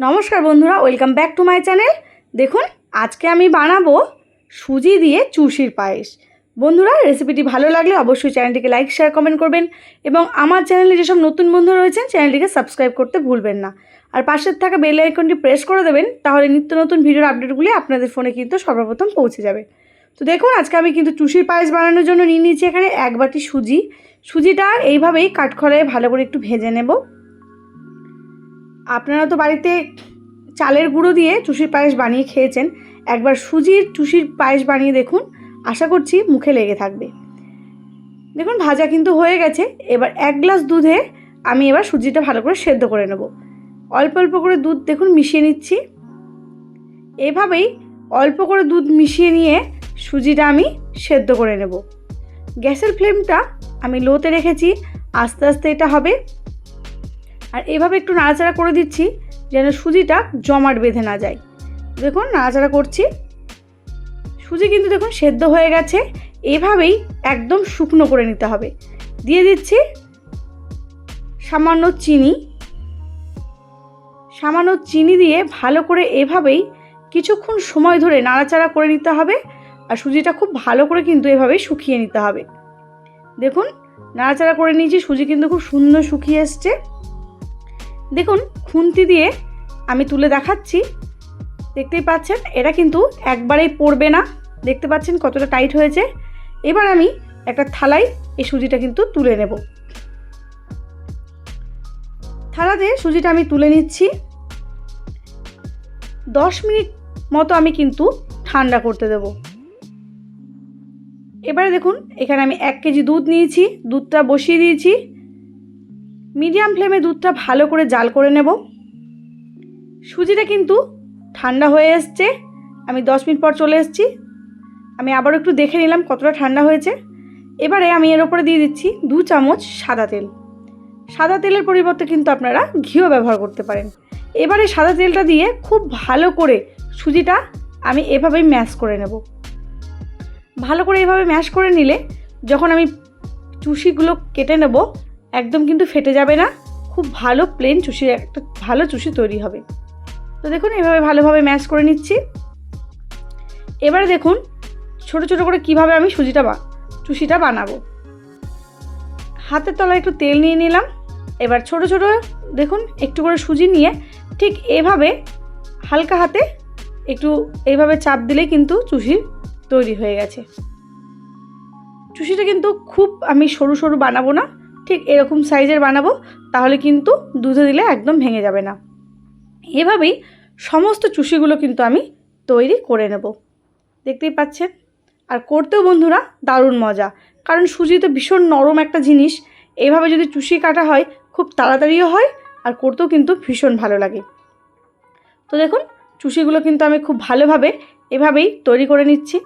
নমস্কার বন্ধুরা, welcome back to my channel. দেখুন, আজকে আমি বানাবো সুজি দিয়ে চুষির পায়েস। বন্ধুরা রেসিপিটি ভালো লাগলে অবশ্যই চ্যানেলটিকে লাইক শেয়ার কমেন্ট করবেন এবং আমার চ্যানেলে যেসব নতুন বন্ধু রয়েছেন, চ্যানেলটিকে সাবস্ক্রাইব করতে ভুলবেন না। আর পাশের থাকা বেল আইকনটি প্রেস করে দেবেন, তাহলে নিত্য নতুন ভিডিওর আপডেটগুলি আপনাদের ফোনে কিন্তু সর্বপ্রথম পৌঁছে যাবে। তো দেখুন, আজকে আমি কিন্তু চুষির পায়েস বানানোর জন্য নিয়ে নিয়েছি এখানে এক বাটি সুজি। সুজিটা এইভাবেই কাঠখড়ায় ভালো করে একটু ভেজে নেব। আপনারা তো বাড়িতে চালের গুঁড়ো দিয়ে চুষির পায়েস বানিয়ে খেয়েছেন। একবার সুজির চুষির পায়েস বানিয়ে দেখুন, আশা করছি মুখে লেগে থাকবে। দেখুন, ভাজা কিন্তু হয়ে গেছে। এবার এক গ্লাস দুধে আমি এবার সুজিটা ভালো করে সেদ্ধ করে নেব। অল্প অল্প করে দুধ দেখুন মিশিয়ে নিচ্ছি। এভাবেই অল্প করে দুধ মিশিয়ে নিয়ে সুজিটা আমি সেদ্ধ করে নেব। গ্যাসের ফ্লেমটা আমি লোতে রেখেছি। আস্তে আস্তে এটা হবে। আর এভাবে একটু নাড়াচাড়া করে দিচ্ছি, যেন সুজিটা জমাট বেঁধে না যায়। দেখুন, নাড়াচাড়া করছি। সুজি কিন্তু দেখুন সেদ্ধ হয়ে গেছে। এভাবেই একদম শুকনো করে নিতে হবে। দিয়ে দিচ্ছি সামান্য চিনি। সামান্য চিনি দিয়ে ভালো করে এভাবেই কিছুক্ষণ সময় ধরে নাড়াচাড়া করে নিতে হবে। আর সুজিটা খুব ভালো করে কিন্তু এভাবেই শুকিয়ে নিতে হবে। দেখুন, নাড়াচাড়া করে নিয়েছি। সুজি কিন্তু খুব সুন্দর শুকিয়ে এসছে। দেখুন, খুন্তি দিয়ে আমি তুলে দেখাচ্ছি। দেখতেই পাচ্ছেন, এটা কিন্তু একবারেই পড়বে না। দেখতে পাচ্ছেন কতটা টাইট হয়েছে। এবার আমি একটা থালায় এই সুজিটা কিন্তু তুলে নেব। থালাতে সুজিটা আমি তুলে নিচ্ছি। দশ মিনিট মতো আমি কিন্তু ঠান্ডা করতে দেব। এবারে দেখুন, এখানে আমি এক কেজি দুধ নিয়েছি, দুধটা বসিয়ে দিয়েছি। মিডিয়াম ফ্লেমে দুধটা ভালো করে জাল করে নেব। সুজিটা কিন্তু ঠান্ডা হয়ে এসছে। আমি দশ মিনিট পর চলে এসেছি। আমি আবার একটু দেখে নিলাম কতটা ঠান্ডা হয়েছে। এবারে আমি এর ওপরে দিয়ে দিচ্ছি দু চামচ সাদা তেল। সাদা তেলের পরিবর্তে কিন্তু আপনারা ঘিও ব্যবহার করতে পারেন। এবারে সাদা তেলটা দিয়ে খুব ভালো করে সুজিটা আমি এভাবেই ম্যাশ করে নেব। ভালো করে এভাবে ম্যাশ করে নিলে যখন আমি চুষিগুলো কেটে নেব একদম কিন্তু ফেটে যাবে না। খুব ভালো প্লেন চুষির একটা ভালো চুষি তৈরি হবে। তো দেখুন, এভাবে ভালোভাবে ম্যাশ করে নিচ্ছি। এবারে দেখুন, ছোট ছোট করে কীভাবে আমি সুজিটা বা, চুষিটা বানাবো। হাতের তলায় একটু তেল নিয়ে নিলাম। এবার ছোট ছোট, দেখুন, একটু করে সুজি নিয়ে ঠিক এভাবে হালকা হাতে একটু এইভাবে চাপ দিলেই কিন্তু চুষি তৈরি হয়ে গেছে। চুষিটা কিন্তু খুব আমি সরু সরু বানাবো না। ঠিক এরকম সাইজের বানাবো, তাহলে কিন্তু দুধে দিলে একদম ভেঙে যাবে না। এভাবেই সমস্ত চুষিগুলো কিন্তু আমি তৈরি করে নেব। দেখতেই পাচ্ছেন? আর করতেও বন্ধুরা দারুণ মজা। কারণ সুজি তো ভীষণ নরম একটা জিনিস। এইভাবে যদি চুষি কাটা হয়, খুব তাড়াতাড়িও হয় আর করতেও কিন্তু ভীষণ ভালো লাগে। তো দেখুন, চুষিগুলো কিন্তু আমি খুব ভালোভাবে এভাবেই তৈরি করে নিচ্ছি।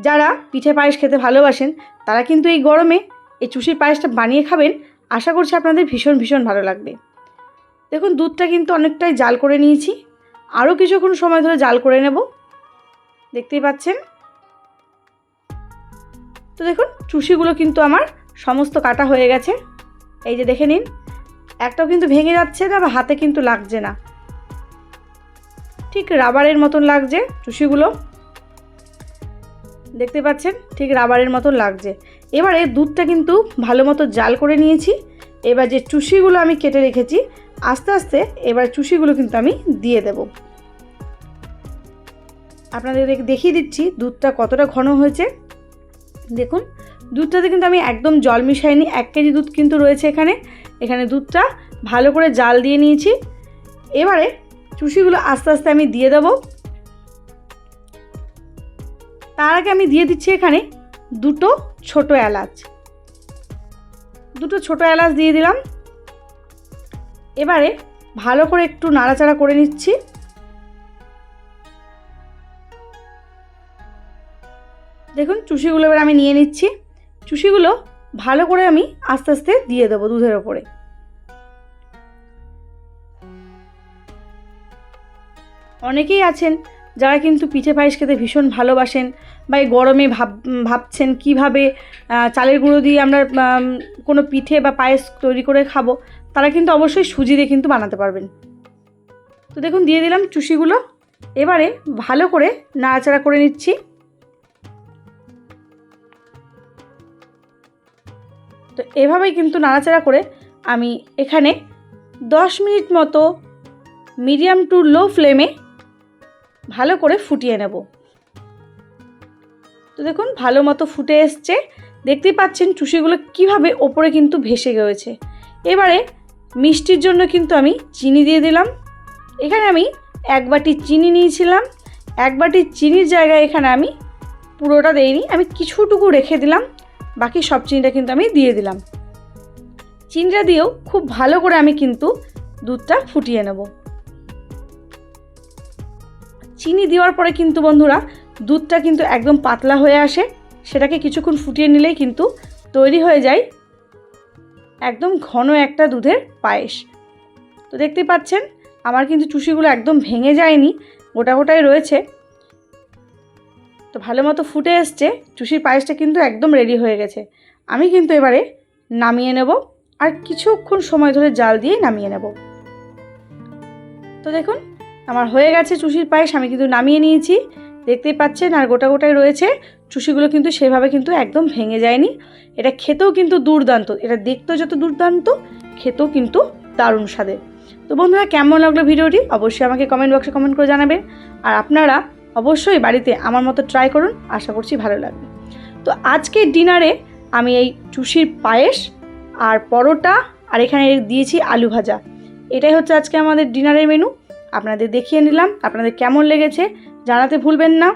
যারা পিঠে পায়েস খেতে ভালোবাসেন, তারা কিন্তু এই গরমে এই চুষির পায়েসটা বানিয়ে খাবেন, আশা করছি আপনাদের ভীষণ ভীষণ ভালো লাগবে। দেখুন, দুধটা কিন্তু অনেকটাই জাল করে নিয়েছি। আরও কিছুক্ষণ সময় ধরে জাল করে নেব। দেখতেই পাচ্ছেন? তো দেখুন, চুষিগুলো কিন্তু আমার সমস্ত কাটা হয়ে গেছে। এই যে দেখে নিন, একটাও কিন্তু ভেঙে যাচ্ছে না বা হাতে কিন্তু লাগছে না। ঠিক রাবারের মতন লাগছে চুষিগুলো। দেখতে পাচ্ছেন? ঠিক রাবারের মতো লাগছে। এবারে দুধটা কিন্তু ভালো মতো জাল করে নিয়েছি। এবার যে চুষিগুলো আমি কেটে রেখেছি, আস্তে আস্তে এবার চুষিগুলো কিন্তু আমি দিয়ে দেব। আপনাদের দেখিয়ে দিচ্ছি দুধটা কতটা ঘন হয়েছে। দেখুন, দুধটাতে কিন্তু আমি একদম জল মিশাইনি। এক কেজি দুধ কিন্তু রয়েছে এখানে। এখানে দুধটা ভালো করে জাল দিয়ে নিয়েছি। এবারে চুষিগুলো আস্তে আস্তে আমি দিয়ে দেবো। তার আগে আমি দিয়ে দিচ্ছি এখানে দুটো ছোট এলাচ। দুটো ছোট এলাচ দিয়ে দিলাম। এবারে ভালো করে একটু নাড়াচাড়া করে নিচ্ছি। দেখুন, চুষিগুলো এবার আমি নিয়ে নিচ্ছি। চুষিগুলো ভালো করে আমি আস্তে আস্তে দিয়ে দেবো দুধের ওপরে। অনেকেই আছেন যারা কিন্তু পিঠে পায়েস খেতে ভীষণ ভালোবাসেন বা এই গরমে ভাব, ভাবছেন কীভাবে চালের গুঁড়ো দিয়ে আমরা কোনো পিঠে বা পায়েস তৈরি করে খাব, তারা কিন্তু অবশ্যই সুজি দিয়ে কিন্তু বানাতে পারবেন। তো দেখুন, দিয়ে দিলাম চুষিগুলো। এবারে ভালো করে নাড়াচাড়া করে নিচ্ছি। তো এভাবেই কিন্তু নাড়াচাড়া করে আমি এখানে দশ মিনিট মতো মিডিয়াম টু লো ফ্লেমে ভালো করে ফুটিয়ে নেব। তো দেখুন, ভালো মতো ফুটে এসছে। দেখতেই পাচ্ছেন চুষিগুলো কীভাবে ওপরে কিন্তু ভেসে গেছে। এবারে মিষ্টির জন্য কিন্তু আমি চিনি দিয়ে দিলাম। এখানে আমি এক বাটি চিনি নিয়েছিলাম। এক বাটি চিনির জায়গায় এখানে আমি পুরোটা দেইনি, আমি কিছুটুকু রেখে দিলাম। বাকি সব চিনিটা কিন্তু আমি দিয়ে দিলাম। চিনিটা দিয়েও খুব ভালো করে আমি কিন্তু দুধটা ফুটিয়ে নেব। চিনি দেওয়ার পরে কিন্তু বন্ধুরা, দুধটা কিন্তু একদম পাতলা হয়ে আসে। সেটাকে কিছুক্ষণ ফুটিয়ে নিলেই কিন্তু তৈরি হয়ে যায় একদম ঘন একটা দুধের পায়েস। তো দেখতেই পাচ্ছেন, আমার কিন্তু চুষিগুলো একদম ভেঙে যায়নি, গোটা গোটাই রয়েছে। তো ভালো মতো ফুটে এসছে, চুষির পায়েসটা কিন্তু একদম রেডি হয়ে গেছে। আমি কিন্তু এবারে নামিয়ে নেব আর কিছুক্ষণ সময় ধরে জাল দিয়ে নামিয়ে নেব। তো দেখুন আমার হয়ে গেছে চুষির পায়েস, আমি কিন্তু নামিয়ে নিয়েছি। দেখতেই পাচ্ছেন, আর গোটা গোটাই রয়েছে। চুষিগুলো কিন্তু সেভাবে কিন্তু একদম ভেঙে যায়নি। এটা খেতেও কিন্তু দুর্দান্ত। এটা দেখতেও যত দুর্দান্ত, খেতেও কিন্তু দারুণ স্বাদের তো বন্ধুরা, কেমন লাগল ভিডিওটি? অবশ্যই আমাকে কমেন্ট বক্সে কমেন্ট করে জানাবেন। আর আপনারা অবশ্যই বাড়িতে আমার মতো ট্রাই করুন। আশা করছি ভালো লাগবে। তো আজকে ডিনারে আমি এই চুষির পায়েস আর পরোটা, আর এখানে দিয়েছি আলু ভাজা। এটাই হচ্ছে আজকে আমাদের ডিনারের মেনু আপনাদের দেখিয়ে নিলাম, আপনাদের কেমন লেগেছে জানাতে ভুলবেন না।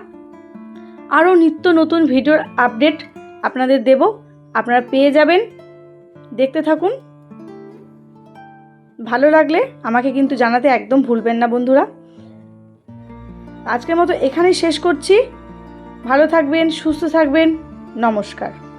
আরও নিত্য নতুন ভিডিওর আপডেট আপনাদের দেব, আপনারা পেয়ে যাবেন। দেখতে থাকুন। ভালো লাগলে আমাকে কিন্তু জানাতে একদম ভুলবেন না বন্ধুরা। আজকের মতো এখানেই শেষ করছি। ভালো থাকবেন, সুস্থ থাকবেন। নমস্কার।